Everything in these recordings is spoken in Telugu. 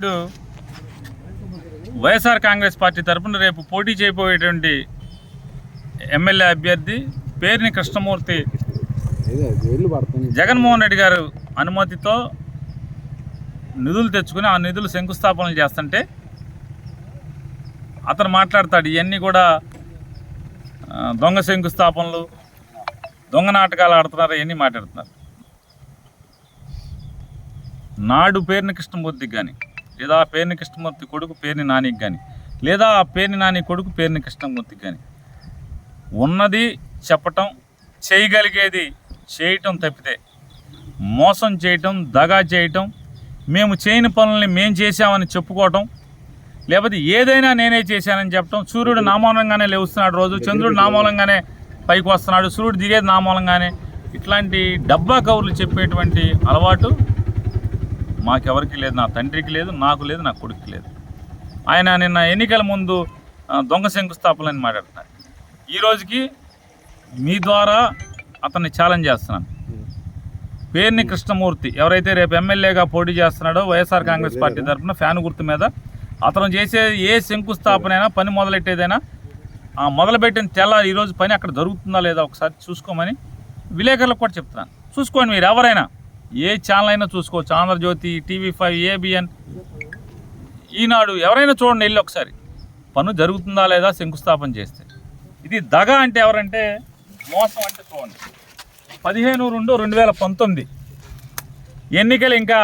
ఇప్పుడు వైఎస్ఆర్ కాంగ్రెస్ పార్టీ తరపున రేపు పోటీ చేయబోయేటువంటి ఎమ్మెల్యే అభ్యర్థి పేరుని కృష్ణమూర్తి జగన్మోహన్ రెడ్డి గారు అనుమతితో నిధులు తెచ్చుకుని ఆ నిధులు శంకుస్థాపనలు చేస్తుంటే అతను మాట్లాడతాడు ఇవన్నీ కూడా దొంగ శంకుస్థాపనలు దొంగ నాటకాలు ఆడుతున్నారు ఇవన్నీ మాట్లాడుతున్నారు. నాడు పేరుని కృష్ణమూర్తికి కానీ లేదా ఆ పేరుని కృష్ణమూర్తి కొడుకు పేరుని నానికి కానీ లేదా ఆ పేరుని నాని కొడుకు పేరుని కృష్ణమూర్తికి కానీ ఉన్నది చెప్పటం చేయగలిగేది చేయటం తప్పితే మోసం చేయటం దగా చేయటం మేము చేయని పనుల్ని మేము చేశామని చెప్పుకోవటం లేకపోతే ఏదైనా నేనే చేశానని చెప్పటం సూర్యుడు నామూలంగానే లేవుస్తున్నాడు రోజు చంద్రుడు నామూలంగానే పైకి వస్తున్నాడు సూర్యుడు దిగేది నామూలంగానే ఇట్లాంటి డబ్బా కవులు చెప్పేటువంటి అలవాటు మాకెవరికి లేదు నా తండ్రికి లేదు నాకు లేదు నా కొడుకుకి లేదు. ఆయన నిన్న ఎన్నికల ముందు దొంగ శంకుస్థాపనని మాట్లాడుతున్నారు. ఈ రోజుకి మీ ద్వారా అతన్ని ఛాలెంజ్ చేస్తున్నాను. పేర్ని కృష్ణమూర్తి ఎవరైతే రేపు ఎమ్మెల్యేగా పోటీ చేస్తున్నాడో వైఎస్ఆర్ కాంగ్రెస్ పార్టీ తరఫున ఫ్యాన్ గుర్తు మీద అతను చేసే ఏ శంకుస్థాపన అయినా పని మొదలెట్టేదైనా ఆ మొదలుపెట్టిన తెల్ల ఈరోజు పని అక్కడ జరుగుతుందా లేదా ఒకసారి చూసుకోమని విలేకరులకు కూడా చెప్తున్నాను. చూసుకోండి మీరు ఎవరైనా ఏ ఛానల్ అయినా చూసుకోవచ్చు. Andhra Jyothi TV five ABN Eenadu ఎవరైనా చూడండి వెళ్ళి ఒకసారి. పను జరుగుతుందా లేదా శంకుస్థాపన చేస్తే. ఇది దగ అంటే ఎవరంటే మోసం అంటే చూడండి. పదిహేను రెండు రెండు వేల పంతొమ్మిది. ఎన్నికలు ఇంకా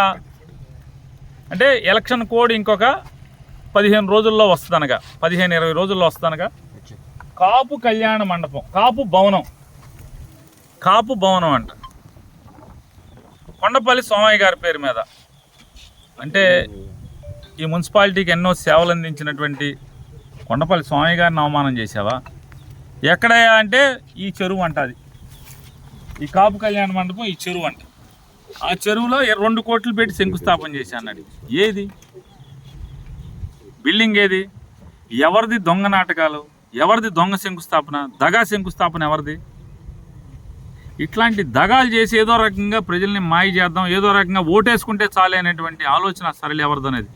అంటే ఎలక్షన్ కోడ్ ఇంకొక పదిహేను రోజుల్లో వస్తుందనగా. పదిహేను ఇరవై రోజుల్లో వస్తుందనగా. కాపు కళ్యాణ మండపం కాపు భవనం. కాపు భవనం అంట. కొండపల్లి సోమయ్య గారి పేరు మీద. అంటే ఈ మున్సిపాలిటీకి ఎన్నో సేవలు అందించినటువంటి కొండపల్లి స్వామి గారిని అవమానం చేసావా ఎక్కడయ్యా అంటే ఈ చెరువు అంట అది. ఈ కాపు కళ్యాణ మండపం ఈ చెరువు అంట. ఆ చెరువులో రెండు కోట్లు పెట్టి శంకుస్థాపన చేశా అన్నాడు. ఏది? బిల్డింగ్ ఏది? ఎవరిది దొంగ నాటకాలు? ఎవరిది దొంగ శంకుస్థాపన? దగా శంకుస్థాపన ఎవరిది? ఇట్లాంటి దగాలు చేసి ఏదో రకంగా ప్రజల్ని మాయ చేద్దాం ఏదో రకంగా ఓటేసుకుంటే చాలే అనేటువంటి ఆలోచన సరళి ఎవరిదనేది.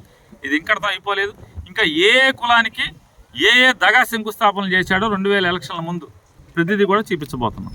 ఇది ఇంకటితో అయిపోలేదు. ఇంకా ఏ ఏ కులానికి ఏ ఏ దగా శంకుస్థాపనలు చేశాడో రెండు వేల ఎలక్షన్ల ముందు ప్రతిదీ కూడా చూపించబోతున్నాం.